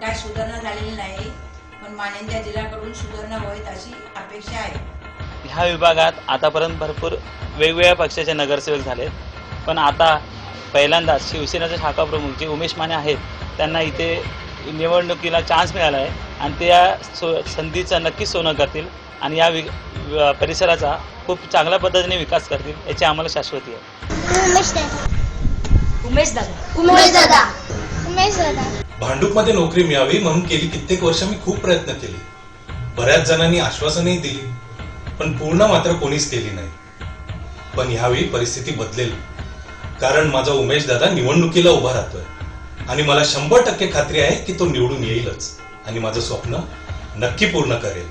झालेली नाही पण मानेंद्या जिल्ह्याकडून सुधारणा होईल अशी अपेक्षा आहे. ह्या विभागात आतापर्यंत भरपूर वेगवेगळ्या पक्षाचे नगरसेवक झालेत. पण आता पहिल्यांदाच शिवसेनेचे शाखा प्रमुख जे उमेश माने आहेत त्यांना इथे निवडणुकीला चान्स मिळाला आहे आणि ते या सो संधीचं नक्कीच सोनं करतील आणि या वि व- परिसराचा खूप चांगल्या पद्धतीने विकास करतील याची आम्हाला शाश्वती आहे. उमेश दादा. उमेश दादा. उमेश दादा. उमेश दादा. भांडूपमध्ये नोकरी मिळावी म्हणून गेली कित्येक वर्ष मी खूप प्रयत्न केले. बऱ्याच जणांनी आश्वासनही दिली पण पूर्ण मात्र कोणीच केली नाही. पण ह्यावेळी परिस्थिती बदलेल. कारण माझा उमेश दादा निवडणुकीला उभा राहतोय आणि मला शंभर टक्के खात्री आहे की तो निवडून येईलच आणि माझं स्वप्न नक्की पूर्ण करेल.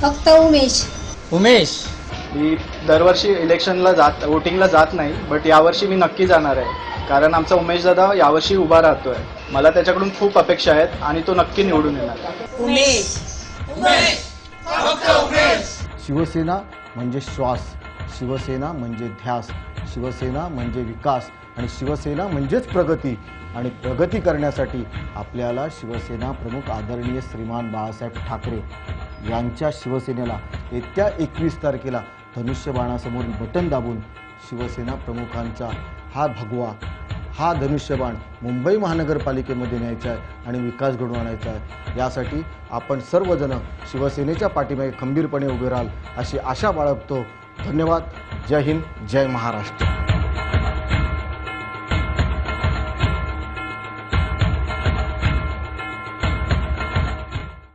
फक्त उमेश. उमेश! मी दरवर्षी इलेक्शनला जात वोटिंगला जात नाही बट यावर्षी मी नक्की जाणार आहे. कारण आमचा उमेश दादा यावर्षी उभा राहतोय. मला त्याच्याकडून खूप अपेक्षा आहेत आणि तो नक्की निवडून येणार उमेश. शिवसेना म्हणजे श्वास शिवसेना म्हणजे ध्यास शिवसेना म्हणजे विकास आणि शिवसेना म्हणजेच प्रगती आणि प्रगती करण्यासाठी आपल्याला शिवसेना प्रमुख आदरणीय श्रीमान बाळासाहेब ठाकरे यांच्या शिवसेनेला येत्या एकवीस तारखेला धनुष्यबाणासमोर बटन दाबून शिवसेना प्रमुखांचा हा भगवा. हा धनुष्यबाण मुंबई महानगरपालिकेमध्ये न्यायचा आहे आणि विकास घडवून आणायचा आहे. यासाठी आपण सर्वजण शिवसेनेच्या पाठीमागे खंबीरपणे उभे राहाल अशी आशा बाळगतो. धन्यवाद. जय हिंद. जय महाराष्ट्र.